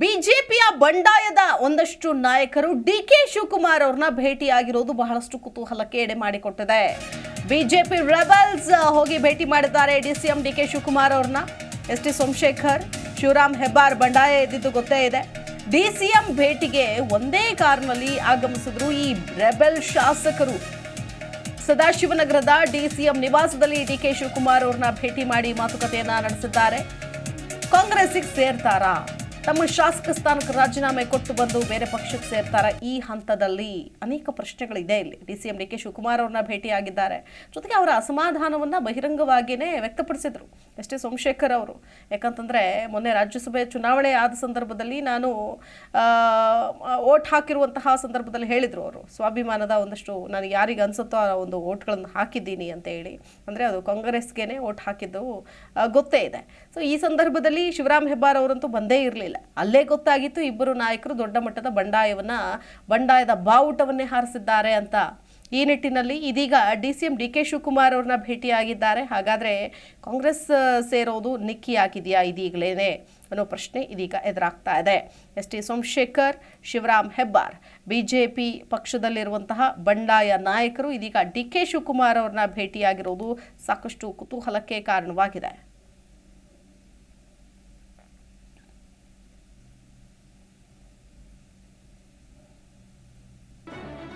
ಬಿಜೆಪಿಯ ಬಂಡಾಯದ ಒಂದಷ್ಟು ನಾಯಕರು ಡಿ ಕೆ ಶಿವಕುಮಾರ್ ಅವ್ರನ್ನ ಭೇಟಿಯಾಗಿರೋದು ಬಹಳಷ್ಟು ಕುತೂಹಲಕ್ಕೆ ಎಡೆ ಮಾಡಿಕೊಟ್ಟಿದೆ. ಬಿಜೆಪಿ ರೆಬಲ್ಸ್ ಹೋಗಿ ಭೇಟಿ ಮಾಡಿದ್ದಾರೆ D C M D K Shivakumar ಅವ್ರನ್ನ. ಎಸ್ ಟಿ ಸೋಮಶೇಖರ್, ಶಿವರಾಮ್ ಹೆಬ್ಬಾರ್ ಬಂಡಾಯ ಇದ್ದಿದ್ದು ಗೊತ್ತೇ ಇದೆ. ಡಿ ಸಿ ಎಂ ಭೇಟಿಗೆ ಒಂದೇ ಕಾರ್ನಲ್ಲಿ ಆಗಮಿಸಿದ್ರು ಈ ರೆಬೆಲ್ ಶಾಸಕರು. ಸದಾಶಿವನಗರದ ಡಿಸಿಎಂ ನಿವಾಸದಲ್ಲಿ ಡಿ ಕೆ ಶಿವಕುಮಾರ್ ಅವ್ರನ್ನ ಭೇಟಿ ಮಾಡಿ ಮಾತುಕತೆಯನ್ನ ನಡೆಸಿದ್ದಾರೆ. ಕಾಂಗ್ರೆಸ್ಸಿಗೆ ಸೇರ್ತಾರಾ? ತಮ್ಮ ಶಾಸಕ ಸ್ಥಾನಕ್ಕೆ ರಾಜೀನಾಮೆ ಕೊಟ್ಟು ಬಂದು ಬೇರೆ ಪಕ್ಷಕ್ಕೆ ಸೇರ್ತಾರೆ ಈ ಹಂತದಲ್ಲಿ ಅನೇಕ ಪ್ರಶ್ನೆಗಳಿದೆ ಇಲ್ಲಿ. D C M D K Shivakumar ಅವ್ರನ್ನ ಭೇಟಿಯಾಗಿದ್ದಾರೆ. ಜೊತೆಗೆ ಅವರ ಅಸಮಾಧಾನವನ್ನು ಬಹಿರಂಗವಾಗಿಯೇ ವ್ಯಕ್ತಪಡಿಸಿದರು. ಎಸ್ ಟಿ ಸೋಮಶೇಖರ್ ಅವರು. ಯಾಕಂತಂದರೆ ಮೊನ್ನೆ ರಾಜ್ಯಸಭೆ ಚುನಾವಣೆ ಆದ ಸಂದರ್ಭದಲ್ಲಿ ನಾನು ಓಟ್ ಹಾಕಿರುವಂತಹ ಸಂದರ್ಭದಲ್ಲಿ ಹೇಳಿದರು ಅವರು. ಸ್ವಾಭಿಮಾನದ ಒಂದಷ್ಟು ನಾನು ಯಾರಿಗೆ ಅನ್ಸುತ್ತೋ ಆ ಒಂದು ಓಟ್ಗಳನ್ನು ಹಾಕಿದ್ದೀನಿ ಅಂತ ಹೇಳಿ. ಅಂದರೆ ಅದು ಕಾಂಗ್ರೆಸ್ಗೇನೆ ಓಟ್ ಹಾಕಿದ್ದು ಗೊತ್ತೇ ಇದೆ. ಸೊ ಈ ಸಂದರ್ಭದಲ್ಲಿ ಶಿವರಾಮ್ ಹೆಬ್ಬಾರ್ ಅವರಂತೂ ಬಂದೇ ಇರಲಿಲ್ಲ. ಅಲ್ಲೇ ಗೊತ್ತಾಗಿತ್ತು ಇಬ್ಬರು ನಾಯಕರು ದೊಡ್ಡ ಮಟ್ಟದ ಬಂಡಾಯವನ್ನ, ಬಂಡಾಯದ ಬಾವುಟವನ್ನೇ ಹಾರಿಸಿದ್ದಾರೆ ಅಂತ. ಈ ನಿಟ್ಟಿನಲ್ಲಿ ಇದೀಗ D C M D K Shivakumar ಅವ್ರನ್ನ ಭೇಟಿಯಾಗಿದ್ದಾರೆ. ಹಾಗಾದ್ರೆ ಕಾಂಗ್ರೆಸ್ ಸೇರೋದು ನಿಕ್ಕಿ ಹಾಕಿದೆಯಾ ಇದೀಗಲೇನೆ ಅನ್ನೋ ಪ್ರಶ್ನೆ ಇದೀಗ ಎದುರಾಗ್ತಾ ಇದೆ. S T Somashekar, Shivaram Hebbar BJP ಪಕ್ಷದಲ್ಲಿರುವಂತಹ ಬಂಡಾಯ ನಾಯಕರು ಇದೀಗ ಡಿ ಕೆ ಶಿವಕುಮಾರ್ ಅವ್ರನ್ನ ಭೇಟಿಯಾಗಿರೋದು ಸಾಕಷ್ಟು ಕುತೂಹಲಕ್ಕೆ ಕಾರಣವಾಗಿದೆ.